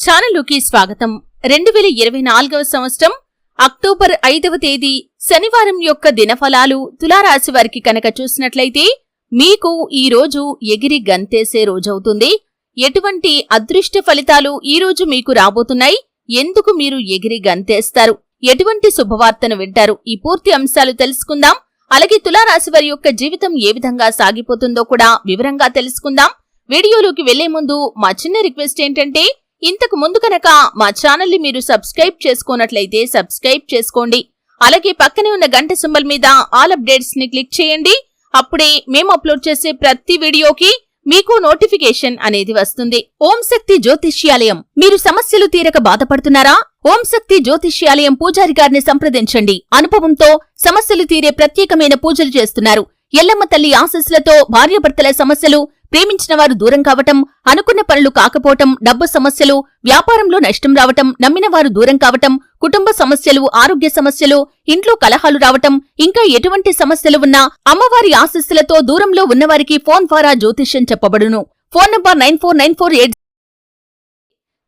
ఛానలుకి స్వాగతం. రెండు వేల ఇరవై నాలుగవ సంవత్సరం అక్టోబర్ ఐదవ తేదీ శనివారం యొక్క దినఫలాలు తులారాశి వారికి కనుక చూసినట్లయితే మీకు ఈ రోజు ఎగిరి గంతేసే రోజవుతుంది. ఎటువంటి అదృష్ట ఫలితాలు ఈ రోజు మీకు రాబోతున్నాయి? ఎందుకు మీరు ఎగిరి గంతేస్తారు? ఎటువంటి శుభవార్తను వింటారు? ఈ పూర్తి అంశాలు తెలుసుకుందాం. అలాగే తులారాశి వారి యొక్క జీవితం ఏ విధంగా సాగిపోతుందో కూడా వివరంగా తెలుసుకుందాం. వీడియోలోకి వెళ్ళే ముందు మా చిన్న రిక్వెస్ట్ ఏంటంటే ఇంతకు ముందు కనుక మా ఛానల్ని మీరు సబ్స్క్రైబ్ చేసుకోనట్లయితే సబ్స్క్రైబ్ చేసుకోండి. అలాగే పక్కనే ఉన్న గంట సింబల్ మీద ఆల్ అప్డేట్స్ని క్లిక్ చేయండి. అప్పుడే మేము అప్లోడ్ చేసే ప్రతి వీడియోకి మీకు నోటిఫికేషన్ అనేది వస్తుంది. ఓం శక్తి జ్యోతిష్యాలయం. మీరు సమస్యలు తీరక బాధపడుతున్నారా? ఓం శక్తి జ్యోతిష్యాలయం పూజారి గారిని సంప్రదించండి. అనుభవంతో సమస్యలు తీరే ప్రత్యేకమైన పూజలు చేస్తున్నారు. ఎల్లమ్మ తల్లి ఆశస్సులతో భార్యాభర్తల సమస్యలు ప్రేమించిన వారు దూరం కావటం అనుకున్న పనులు కాకపోవటం డబ్బు సమస్యలు వ్యాపారంలో నష్టం రావటం నమ్మిన వారు దూరం కావటం కుటుంబ సమస్యలు ఆరోగ్య సమస్యలు ఇంట్లో కలహాలు రావటం ఇంకా ఎటువంటి సమస్యలు ఉన్నా అమ్మవారి ఆశస్సులతో దూరంలో ఉన్నవారికి ఫోన్ ద్వారా జ్యోతిష్యం చెప్పబడును. Phone number nine four nine four eight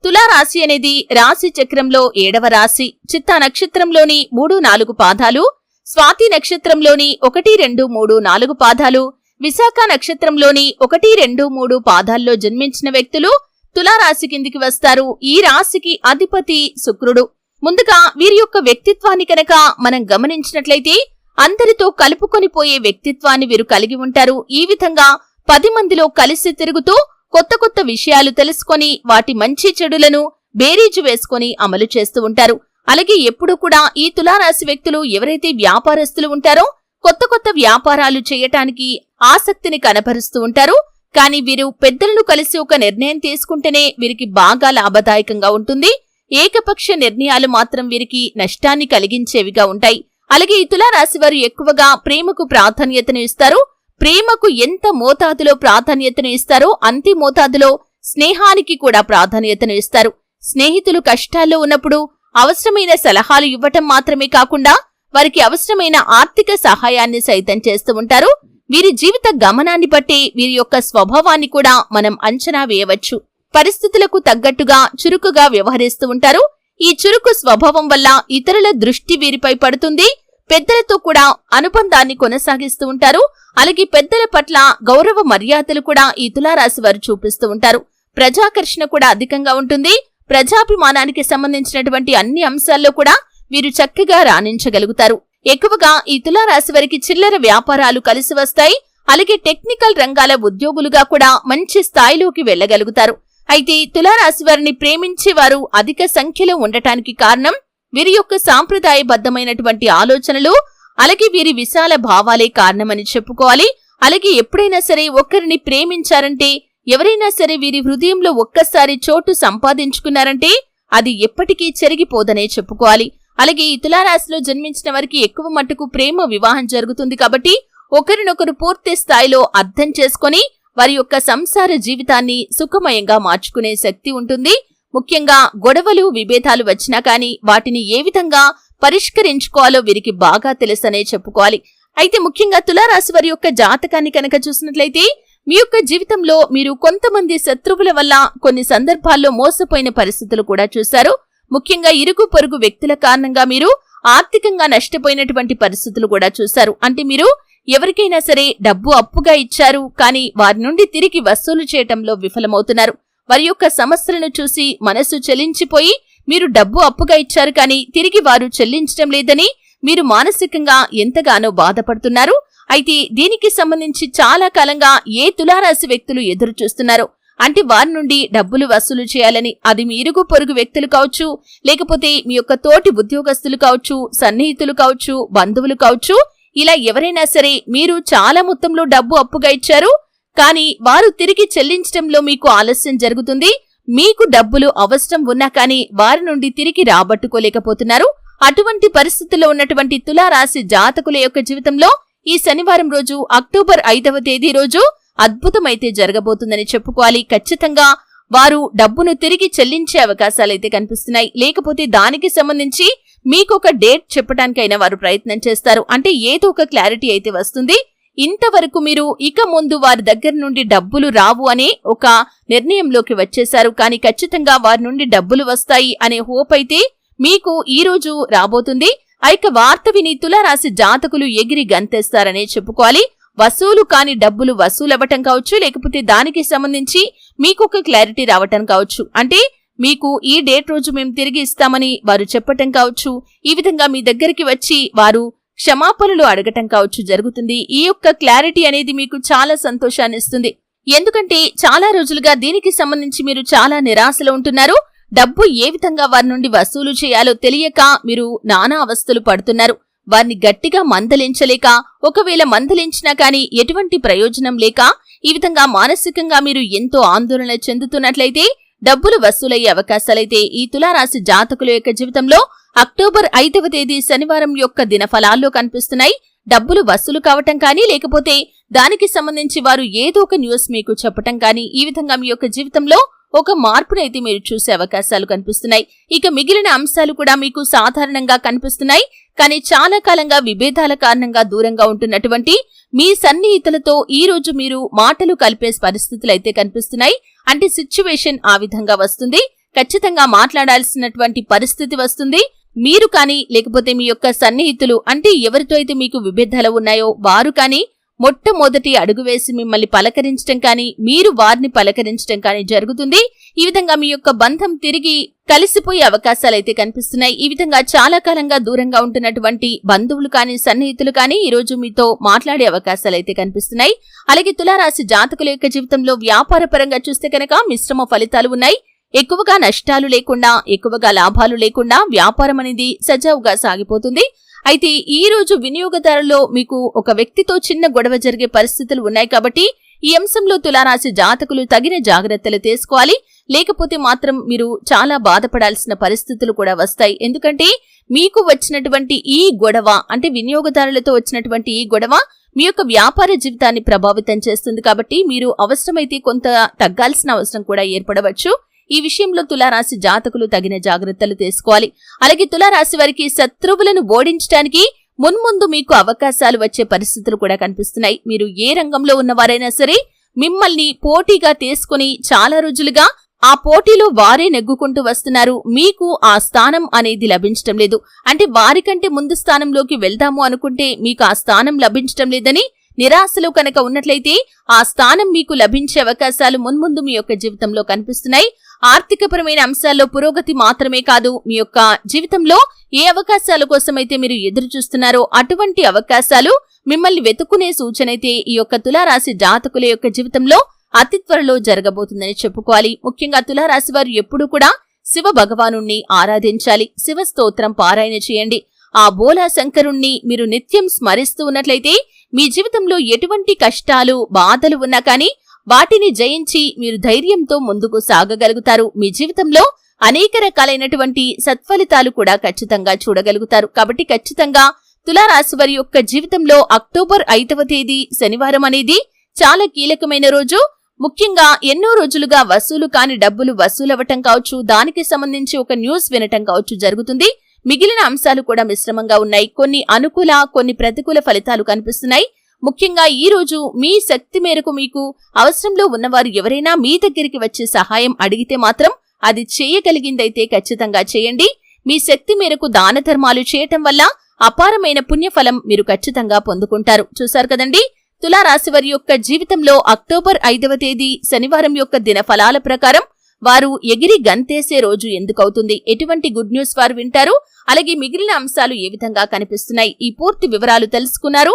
తులారాశి అనేది రాశి చక్రంలో ఏడవ రాశి. చిత్తా నక్షత్రంలోని మూడు నాలుగు పాదాలు స్వాతి నక్షత్రంలోని ఒకటి రెండు మూడు నాలుగు పాదాలు విశాఖ నక్షత్రంలోని ఒకటి రెండు మూడు పాదాల్లో జన్మించిన వ్యక్తులు తులారాశి కిందికి వస్తారు. ఈ రాశికి అధిపతి శుక్రుడు. ముందుగా వీరి యొక్క వ్యక్తిత్వాన్ని కనుక మనం గమనించినట్లయితే అందరితో కలుపుకొని పోయే వ్యక్తిత్వాన్ని వీరు కలిగి ఉంటారు. ఈ విధంగా పది మందిలో కలిసి తిరుగుతూ కొత్త కొత్త విషయాలు తెలుసుకొని వాటి మంచి చెడులను బేరీజు వేసుకొని అమలు చేస్తూ ఉంటారు. అలాగే ఎప్పుడూ కూడా ఈ తులారాశి వ్యక్తులు ఎవరైతే వ్యాపారస్తులు ఉంటారో కొత్త కొత్త వ్యాపారాలు చేయటానికి ఆసక్తిని కనపరుస్తూ ఉంటారు. కానీ వీరు పెద్దలను కలిసి ఒక నిర్ణయం తీసుకుంటేనే వీరికి బాగా లాభదాయకంగా ఉంటుంది. ఏకపక్ష నిర్ణయాలు మాత్రం వీరికి నష్టాన్ని కలిగించేవిగా ఉంటాయి. అలాగే ఈ తులారాశి వారు ఎక్కువగా ప్రేమకు ప్రాధాన్యతను ఇస్తారు. ప్రేమకు ఎంత మోతాదులో ప్రాధాన్యతను ఇస్తారో అంతే మోతాదులో స్నేహానికి కూడా ప్రాధాన్యతను ఇస్తారు. స్నేహితులు కష్టాల్లో ఉన్నప్పుడు అవసరమైన సలహాలు ఇవ్వటం మాత్రమే కాకుండా వారికి అవసరమైన ఆర్థిక సహాయాన్ని సైతం చేస్తూ ఉంటారు. వీరి జీవిత గమనాన్ని బట్టి వీరి యొక్క స్వభావాన్ని కూడా మనం అంచనా వేయవచ్చు. పరిస్థితులకు తగ్గట్టుగా చురుకుగా వ్యవహరిస్తూ ఉంటారు. ఈ చురుకు స్వభావం వల్ల ఇతరుల దృష్టి వీరిపై పడుతుంది. పెద్దలతో కూడా అనుబంధాన్ని కొనసాగిస్తూ ఉంటారు. అలాగే పెద్దల పట్ల గౌరవ మర్యాదలు కూడా ఈ తులారాశి వారు చూపిస్తూ ఉంటారు. ప్రజాకర్షణ కూడా అధికంగా ఉంటుంది. ప్రజాభిమానానికి సంబంధించినటువంటి అన్ని అంశాల్లో కూడా వీరు చక్కగా రాణించగలుగుతారు. ఎక్కువగా ఈ తులారాశి వారికి చిల్లర వ్యాపారాలు కలిసి వస్తాయి. అలాగే టెక్నికల్ రంగాల ఉద్యోగులుగా కూడా మంచి స్థాయిలోకి వెళ్ళగలుగుతారు అయితే తులారాశి వారిని ప్రేమించే వారు అధిక సంఖ్యలో ఉండటానికి కారణం వీరి యొక్క సాంప్రదాయబద్ధమైనటువంటి ఆలోచనలు అలాగే వీరి విశాల భావాలే కారణమని చెప్పుకోవాలి. అలాగే ఎప్పుడైనా సరే ఒక్కరిని ప్రేమించారంటే ఎవరైనా సరే వీరి హృదయంలో ఒక్కసారి చోటు సంపాదించుకున్నారంటే అది ఎప్పటికీ చెరిగిపోదనే చెప్పుకోవాలి. అలాగే ఈ తులారాశిలో జన్మించిన వారికి ఎక్కువ మట్టుకు ప్రేమ వివాహం జరుగుతుంది కాబట్టి ఒకరినొకరు పూర్తి స్థాయిలో అర్థం చేసుకొని వారి యొక్క సంసార జీవితాన్ని సుఖమయంగా మార్చుకునే శక్తి ఉంటుంది. ముఖ్యంగా గొడవలు విభేదాలు వచ్చినా కానీ వాటిని ఏ విధంగా పరిష్కరించుకోవాలో వీరికి బాగా తెలుసనే చెప్పుకోవాలి. అయితే ముఖ్యంగా తులారాశి వారి యొక్క జాతకాన్ని కనుక చూసినట్లయితే మీ యొక్క జీవితంలో మీరు కొంతమంది శత్రువుల వల్ల కొన్ని సందర్భాల్లో మోసపోయిన పరిస్థితులు కూడా చూశారు. ముఖ్యంగా ఇరుగు పొరుగు వ్యక్తుల కారణంగా మీరు ఆర్థికంగా నష్టపోయినటువంటి పరిస్థితులు కూడా చూశారు. అంటే మీరు ఎవరికైనా సరే డబ్బు అప్పుగా ఇచ్చారు కానీ వారి నుండి తిరిగి వసూలు చేయటంలో విఫలమవుతున్నారు. వారి యొక్క సమస్యలను చూసి మనసు చెలించిపోయి మీరు డబ్బు అప్పుగా ఇచ్చారు కానీ తిరిగి వారు చెల్లించడం లేదని మీరు మానసికంగా ఎంతగానో బాధపడుతున్నారు. అయితే దీనికి సంబంధించి చాలా కాలంగా ఏ తులారాశి వ్యక్తులు ఎదురు చూస్తున్నారో అంటే వారి నుండి డబ్బులు వసూలు చేయాలని అది మీరుగు పొరుగు వ్యక్తులు కావచ్చు లేకపోతే మీ యొక్క తోటి ఉద్యోగస్తులు కావచ్చు సన్నిహితులు కావచ్చు బంధువులు కావచ్చు ఇలా ఎవరైనా సరే మీరు చాలా మొత్తంలో డబ్బు అప్పుగా ఇచ్చారు కానీ వారు తిరిగి చెల్లించడంలో మీకు ఆలస్యం జరుగుతుంది మీకు డబ్బులు అవసరం ఉన్నా కానీ వారి నుండి తిరిగి రాబట్టుకోలేకపోతున్నారు. అటువంటి పరిస్థితుల్లో ఉన్నటువంటి తులారాశి జాతకుల యొక్క జీవితంలో ఈ శనివారం రోజు అక్టోబర్ ఐదవ తేదీ రోజు అద్భుతమైతే జరగబోతుందని చెప్పుకోవాలి. ఖచ్చితంగా వారు డబ్బును తిరిగి చెల్లించే అవకాశాలైతే కనిపిస్తున్నాయి. లేకపోతే దానికి సంబంధించి మీకు ఒక డేట్ చెప్పడానికైనా వారు ప్రయత్నం చేస్తారు. అంటే ఏదో ఒక క్లారిటీ అయితే వస్తుంది. ఇంతవరకు మీరు ఇక ముందు వారి దగ్గర నుండి డబ్బులు రావు అనే ఒక నిర్ణయంలోకి వచ్చేశారు. కానీ ఖచ్చితంగా వారి నుండి డబ్బులు వస్తాయి అనే హోప్ అయితే మీకు ఈ రోజు రాబోతుంది. ఐక వార్త విని తులారాశి జాతకులు ఎగిరి గంతేస్తారనే చెప్పుకోవాలి. వసూలు కాని డబ్బులు వసూలవ్వటం కావచ్చు లేకపోతే దానికి సంబంధించి మీకు ఒక క్లారిటీ రావటం కావచ్చు. అంటే మీకు ఈ డేట్ రోజు మేము తిరిగి ఇస్తామని వారు చెప్పటం కావచ్చు. ఈ విధంగా మీ దగ్గరికి వచ్చి వారు క్షమాపణలు అడగటం కావచ్చు జరుగుతుంది. ఈ యొక్క క్లారిటీ అనేది మీకు చాలా సంతోషాన్ని ఇస్తుంది. ఎందుకంటే చాలా రోజులుగా దీనికి సంబంధించి మీరు చాలా నిరాశలో ఉంటున్నారు. డబ్బు ఏ విధంగా వారి నుండి వసూలు చేయాలో తెలియక మీరు నానా అవస్థలు పడుతున్నారు. వారిని గట్టిగా మందలించలేక ఒకవేళ మందలించినా కాని ఎటువంటి ప్రయోజనం లేక ఈ విధంగా మానసికంగా మీరు ఎంతో ఆందోళన చెందుతున్నట్లయితే డబ్బులు వసూలయ్యే అవకాశాలైతే ఈ తులారాశి జాతకుల యొక్క జీవితంలో అక్టోబర్ ఐదవ తేదీ శనివారం యొక్క దినఫలాల్లో కనిపిస్తున్నాయి. డబ్బులు వసూలు కావటం కానీ లేకపోతే దానికి సంబంధించి వారు ఏదో ఒక న్యూస్ మీకు చెప్పటం కానీ ఈ విధంగా మీ యొక్క జీవితంలో ఒక మార్పునైతే మీరు చూసే అవకాశాలు కనిపిస్తున్నాయి. ఇక మిగిలిన అంశాలు కూడా మీకు సాధారణంగా కనిపిస్తున్నాయి. కానీ చాలా కాలంగా విభేదాల కారణంగా దూరంగా ఉంటున్నటువంటి మీ సన్నిహితులతో ఈ రోజు మీరు మాటలు కలిపే పరిస్థితులు అయితే కనిపిస్తున్నాయి. అంటే సిచ్యువేషన్ ఆ విధంగా వస్తుంది. ఖచ్చితంగా మాట్లాడాల్సినటువంటి పరిస్థితి వస్తుంది. మీరు కానీ లేకపోతే మీ యొక్క సన్నిహితులు అంటే ఎవరితో అయితే మీకు విభేదాలు ఉన్నాయో వారు కానీ మొట్టమొదటి అడుగు వేసి మిమ్మల్ని పలకరించడం కానీ మీరు వారిని పలకరించడం కానీ జరుగుతుంది. ఈ విధంగా మీ యొక్క బంధం తిరిగి కలిసిపోయే అవకాశాలైతే కనిపిస్తున్నాయి. ఈ విధంగా చాలా కాలంగా దూరంగా ఉంటున్నటువంటి బంధువులు కానీ సన్నిహితులు కానీ ఈ రోజు మీతో మాట్లాడే అవకాశాలైతే కనిపిస్తున్నాయి. అలాగే తులారాశి జాతకుల యొక్క జీవితంలో వ్యాపార పరంగా చూస్తే కనుక మిశ్రమ ఫలితాలు ఉన్నాయి. ఎక్కువగా నష్టాలు లేకుండా ఎక్కువగా లాభాలు లేకుండా వ్యాపారం అనేది సజావుగా సాగిపోతుంది. అయితే ఈ రోజు వినియోగదారులో మీకు ఒక వ్యక్తితో చిన్న గొడవ జరిగే పరిస్థితులు ఉన్నాయి కాబట్టి ఈ అంశంలో తులారాశి జాతకులు తగిన జాగ్రత్తలు తీసుకోవాలి. లేకపోతే మాత్రం మీరు చాలా బాధపడాల్సిన పరిస్థితులు కూడా వస్తాయి. ఎందుకంటే మీకు వచ్చినటువంటి ఈ గొడవ అంటే వినియోగదారులతో వచ్చినటువంటి ఈ గొడవ మీ యొక్క వ్యాపార జీవితాన్ని ప్రభావితం చేస్తుంది కాబట్టి మీరు అవసరమైతే కొంత తగ్గాల్సిన అవసరం కూడా ఏర్పడవచ్చు. ఈ విషయంలో తులారాశి జాతకులు తగిన జాగ్రత్తలు తీసుకోవాలి. అలాగే తులారాశి వారికి శత్రువులను ఓడించడానికి మున్ముందు మీకు అవకాశాలు వచ్చే పరిస్థితులు కూడా కనిపిస్తున్నాయి. మీరు ఏ రంగంలో ఉన్నవారైనా సరే మిమ్మల్ని పోటీగా తీసుకుని చాలా రోజులుగా ఆ పోటీలో వారే నెగ్గుకుంటూ వస్తున్నారు. మీకు ఆ స్థానం అనేది లభించటం లేదు. అంటే వారికంటే ముందు స్థానంలోకి వెళ్దాము అనుకుంటే మీకు ఆ స్థానం లభించటం లేదని నిరాశలో కనుక ఉన్నట్లయితే ఆ స్థానం మీకు లభించే అవకాశాలు మున్ముందు మీ యొక్క జీవితంలో కనిపిస్తున్నాయి. ఆర్థికపరమైన అంశాల్లో పురోగతి మాత్రమే కాదు మీ యొక్క జీవితంలో ఏ అవకాశాల కోసమైతే మీరు ఎదురు చూస్తున్నారో అటువంటి అవకాశాలు మిమ్మల్ని వెతుక్కునే సూచనైతే ఈ యొక్క తులారాశి జాతకుల యొక్క జీవితంలో అతి త్వరలో జరగబోతుందని చెప్పుకోవాలి. ముఖ్యంగా తులారాశి వారు ఎప్పుడూ కూడా శివ భగవాను ఆరాధించాలి. శివ స్తోత్రం పారాయణ చేయండి. ఆ బోలా శంకరుణ్ణి మీరు నిత్యం స్మరిస్తూ ఉన్నట్లయితే మీ జీవితంలో ఎటువంటి కష్టాలు బాధలు ఉన్నా కానీ వాటిని జయించి మీరు ధైర్యంతో ముందుకు సాగగలుగుతారు. మీ జీవితంలో అనేక రకాలైనటువంటి సత్ఫలితాలు కూడా ఖచ్చితంగా చూడగలుగుతారు. కాబట్టి ఖచ్చితంగా తులారాశి వారి యొక్క జీవితంలో అక్టోబర్ ఐదవ తేదీ శనివారం అనేది చాలా కీలకమైన రోజు. ముఖ్యంగా ఎన్నో రోజులుగా వసూలు కాని డబ్బులు వసూలవ్వటం కావచ్చు దానికి సంబంధించి ఒక న్యూస్ వినటం కావచ్చు జరుగుతుంది. మిగిలిన అంశాలు కూడా మిశ్రమంగా ఉన్నాయి. కొన్ని అనుకూల కొన్ని ప్రతికూల ఫలితాలు కనిపిస్తున్నాయి. ముఖ్యంగా ఈ రోజు మీ శక్తి మేరకు మీకు అవసరంలో ఉన్నవారు ఎవరైనా మీ దగ్గరికి వచ్చే సహాయం అడిగితే మాత్రం అది చేయగలిగిందైతే ఖచ్చితంగా చేయండి. మీ శక్తి మేరకు దాన ధర్మాలు చేయటం వల్ల అపారమైన పుణ్యఫలం మీరు ఖచ్చితంగా పొందుకుంటారు. చూశారు కదండి? తులారాశి వారి యొక్క జీవితంలో అక్టోబర్ ఐదవ తేదీ శనివారం యొక్క దిన ఫలాల ప్రకారం వారు ఎగిరి గంతేసే రోజు ఎందుకవుతుంది? ఎటువంటి గుడ్ న్యూస్ వారు వింటారు? అలాగే మిగిలిన అంశాలు ఏ విధంగా కనిపిస్తున్నాయి? ఈ పూర్తి వివరాలు తెలుసుకున్నారు.